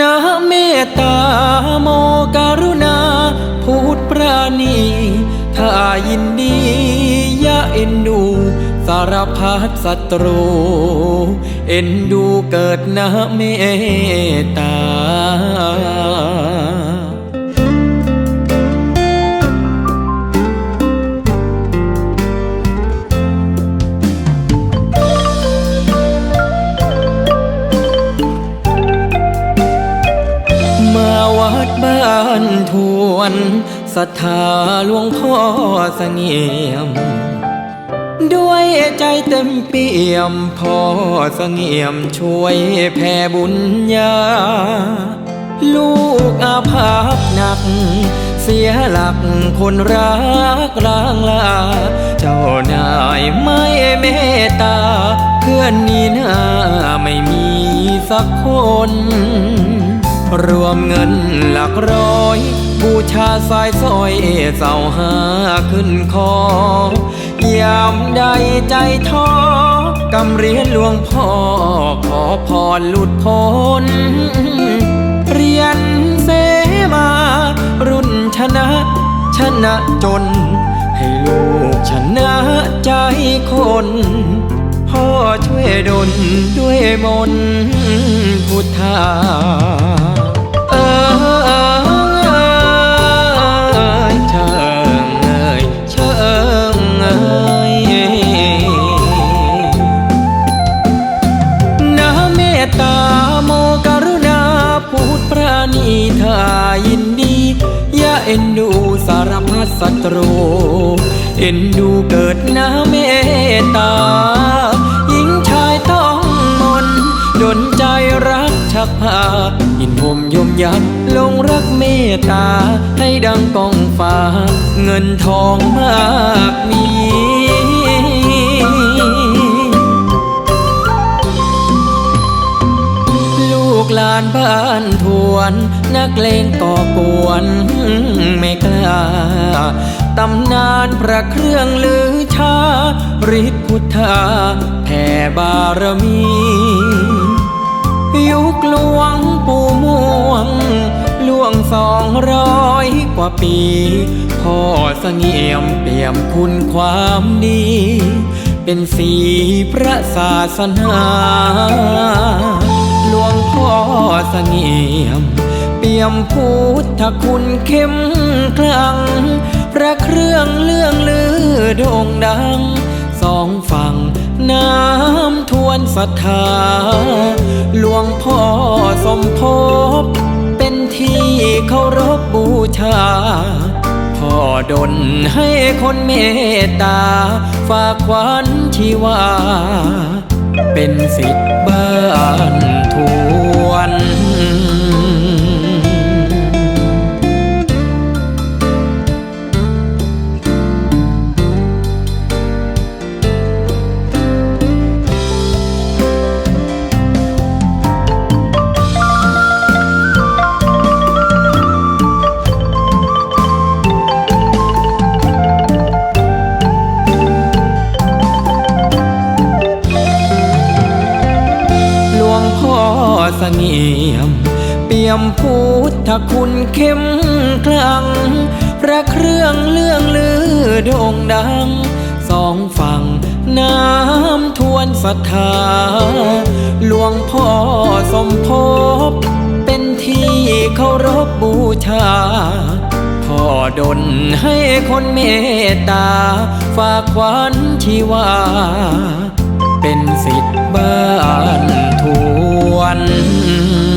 นะเมตตาโมการุณา พูดปราณีถ้ายินดี อย่าเอ็นดู สารพัดศัตรู เอ็นดูเกิดนะเมตตาานทวนศรัทธาหลวงพ่อเสงี่ยม ด้วยใจเต็มเปี่ยมพ่อเสงี่ยมช่วยแผ่บุญญา ลูกอาภัพหนัก เสียหลักคนรักลางลา เจ้านายไม่เมตตา เพื่อนนี่นาไม่มีสักคน รวมเงินหลักร้อย บูชาสายสร้อยเสาหาขึ้นคอยามใดใจท้อกำเรียนหลวงพ่อ ขอพรหลุดพ้น เรียนเสมา รุ่นชนะ ชนะจน ให้ลูกชนะใจคนพ่อช่วยดลด้วยมนต์พุทธา เอ็นดูสารพัดศัตรู เอ็นดูเกิดน้ำเมตตา หญิงชายต้องมนต์ดนใจรักชักพายินผมยมยันลงรักเมตตา ให้ดังกองฟ้า เงินทองมากมี กหลานบ้านทวน นักเลงก่อกวนไม่กล้าตำนานพระเครื่องลือชาฤทธิพุทธาแผ่บารมี ยุคหลวงปู่ม่วงล่วงสองร้อยกว่าปี พ่อเสงี่ยมเปี่ยมคุณความดี เป็นสีพระศาสนา วงพ่อเสงี่ยม เปี่ยมพุทธคุณเข้มคลัง พระเครื่องเลื่องลือโด่งดัง สองฝั่งน้ำทวนศรัทธา หลวงพ่อสมภพเป็นที่เคารพบูชาพ่อดลให้คนเมตตา ฝากขวัญชีวา เป็นสิทธิ์บ้านทู สงี่ยม เปี่ยมพุทธคุณเข้มคลัง พระเครื่องเลื่องลือโด่งดัง สองฝั่งน้ำทวนศรัทธา หลวงพ่อสมภพเป็นที่เคารพบูชาพ่อดลให้คนเมตตา ฝากขวัญชีวา เป็นสิทธิ์บ้านทวน mm-hmm.